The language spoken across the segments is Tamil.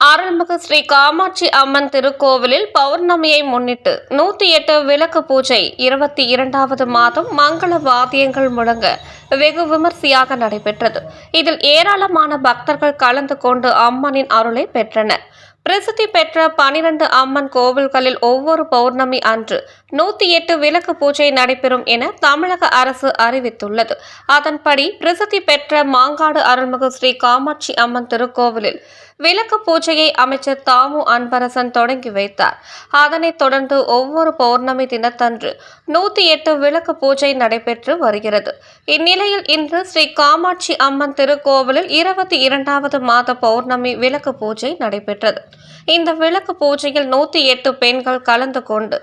அருள்மிகு ஸ்ரீ காமாட்சி அம்மன் திருக்கோவிலில் பௌர்ணமியை முன்னிட்டு நூத்தி எட்டு விளக்கு பூஜை இருபத்தி இரண்டாவது மாதம் மங்கள வாத்தியங்கள் முழங்க வெகு விமர்சையாக நடைபெற்றது. இதில் ஏராளமான பக்தர்கள் கலந்து கொண்டு அம்மனின் அருளை பெற்றனர். பிரசித்தி பெற்ற பனிரெண்டு அம்மன் கோவில்களில் ஒவ்வொரு பௌர்ணமி அன்று நூத்தி எட்டு விளக்கு பூஜை நடைபெறும் என தமிழக அரசு அறிவித்துள்ளது. அதன்படி பிரசித்தி பெற்ற மாங்காடு அருள்மிகு ஸ்ரீ காமாட்சி அம்மன் திருக்கோவிலில் விளக்கு பூஜையை அமைச்சர் தாமு அன்பரசன் தொடங்கி வைத்தார். அதனைத் தொடர்ந்து ஒவ்வொரு பௌர்ணமி தினத்தன்று நூத்தி எட்டு விளக்கு பூஜை நடைபெற்று வருகிறது. இந்நிலையில் இன்று ஸ்ரீ காமாட்சி அம்மன் திருக்கோவிலில் இருபத்தி இரண்டாவது மாத பௌர்ணமி விளக்கு பூஜை நடைபெற்றது. இந்த விளக்கு பூஜையில் நூத்தி எட்டு பெண்கள் கலந்து கொண்டு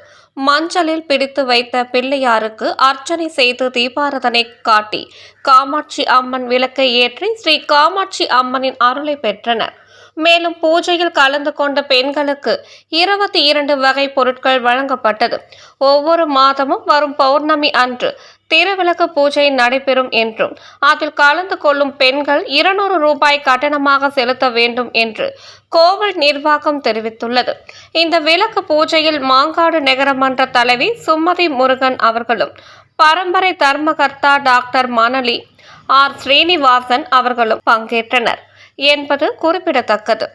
மஞ்சளில் பிடித்து வைத்த பிள்ளையாருக்கு அர்ச்சனை செய்து தீபாரதனை காட்டி காமாட்சி அம்மன் விளக்கை ஏற்றி ஸ்ரீ காமாட்சி அம்மனின் அருளை பெற்றனர். மேலும் பூஜையில் கலந்து கொண்ட பெண்களுக்கு இருபத்தி இரண்டு வகை பொருட்கள் வழங்கப்பட்டது. ஒவ்வொரு மாதமும் வரும் பௌர்ணமி அன்று திருவிளக்கு பூஜை நடைபெறும் என்றும் அதில் கலந்து கொள்ளும் பெண்கள் இருநூறு ரூபாய் கட்டணமாக செலுத்த வேண்டும் என்று கோவில் நிர்வாகம் தெரிவித்துள்ளது. இந்த விளக்கு பூஜையில் மாங்காடு நகரமன்ற தலைவி சுமதி முருகன் அவர்களும் பரம்பரை தர்மகர்த்தா டாக்டர் மணலி ஆர். ஸ்ரீனிவாசன் அவர்களும் பங்கேற்றனர். என்பது குறிப்பிடத்தக்கது.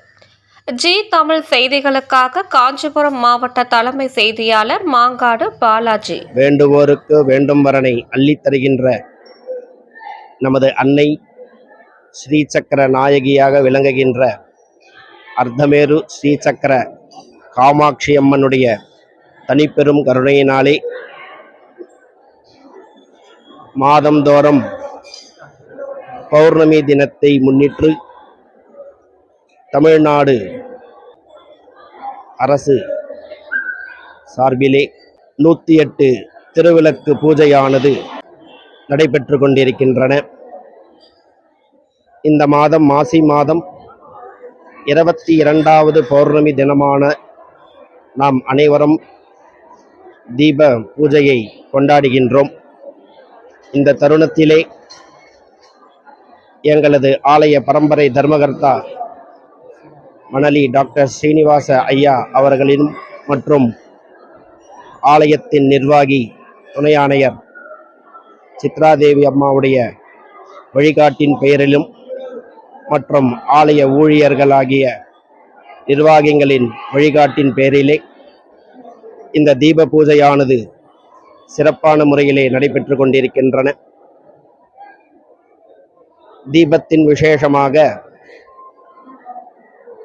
ஜி தமிழ் செய்திகளுக்காக காஞ்சிபுரம் மாவட்ட தலைமை செய்தியாளர் மாங்காடு பாலாஜி. வேண்டுவோருக்கு வேண்டும் வரனை அள்ளித்தருகின்ற நமது அன்னை ஸ்ரீசக்கர நாயகியாக விளங்குகின்ற அர்த்தமேரு ஸ்ரீசக்கர காமாட்சி அம்மனுடைய தனிப்பெரும் கருணையினாலே மாதந்தோறும் பௌர்ணமி தினத்தை முன்னிட்டு தமிழ்நாடு அரசு சார்பிலே நூற்றி எட்டு திருவிளக்கு பூஜையானது நடைபெற்று கொண்டிருக்கின்றன. இந்த மாதம் மாசி மாதம் இருபத்தி இரண்டாவது பௌர்ணமி தினமான நாம் அனைவரும் தீப பூஜையை கொண்டாடுகின்றோம். இந்த தருணத்திலே எங்களது ஆலய பரம்பரை தர்மகர்த்தா மணலி டாக்டர் ஸ்ரீனிவாச ஐயா அவர்களின் மற்றும் ஆலயத்தின் நிர்வாகி துணை ஆணையர் சித்ராதேவி அம்மாவுடைய வழிகாட்டின் பெயரிலும் மற்றும் ஆலய ஊழியர்களாகிய நிர்வாகிகளின் வழிகாட்டின் பெயரிலே இந்த தீப பூஜையானது சிறப்பான முறையிலே நடைபெற்று கொண்டிருக்கின்றன. தீபத்தின் விசேஷமாக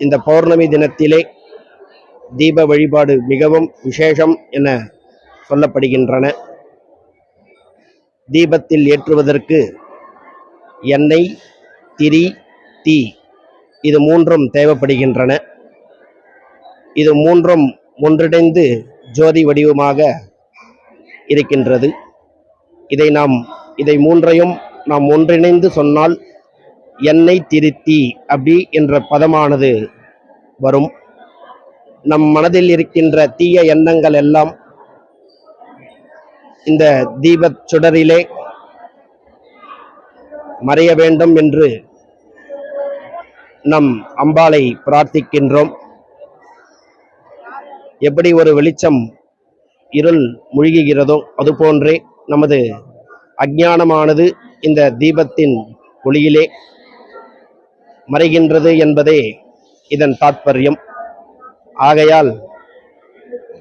இந்த பௌர்ணமி தினத்திலே தீப வழிபாடு மிகவும் விசேஷம் என சொல்லப்படுகின்றன. தீபத்தில் ஏற்றுவதற்கு எண்ணெய் திரி தீ இது மூன்றும் தேவைப்படுகின்றன. இது மூன்றும் ஒன்றிணைந்து ஜோதி வடிவமாக இருக்கின்றது. இதை நாம் இதை மூன்றையும் நாம் ஒன்றிணைந்து சொன்னால் என்னை திருத்தி அப்படி என்ற பதமானது வரும். நம் மனதில் இருக்கின்ற தீய எண்ணங்கள் எல்லாம் இந்த தீபச் சுடரிலே மறைய வேண்டும் என்று நம் அம்பாளை பிரார்த்திக்கின்றோம். எப்படி ஒரு வெளிச்சம் இருள் மூழ்குகிறதோ அதுபோன்றே நமது அஜானமானது இந்த தீபத்தின் ஒளியிலே மறைகின்றது என்பதே இதன் தாத்பரியம் ஆகையால்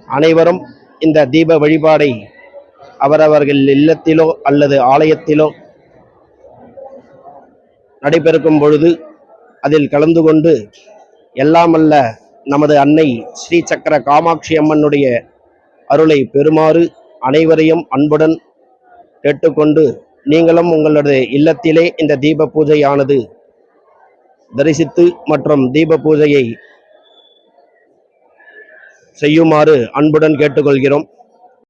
அனைவரும் இந்த தீப வழிபாடை அவரவர்கள் இல்லத்திலோ அல்லது ஆலயத்திலோ நடைபெறும் பொழுது அதில் கலந்து கொண்டு எல்லாமல்ல நமது அன்னை ஸ்ரீ சக்கர காமாட்சி அம்மனுடைய அருளை பெறுமாறு அனைவரையும் அன்புடன் கேட்டுக்கொண்டு நீங்களும் உங்களது இல்லத்திலே இந்த தீப பூஜையானது தரிசித்து மற்றும் தீப பூஜையை செய்யுமாறு அன்புடன் கேட்டுக்கொள்கிறோம்.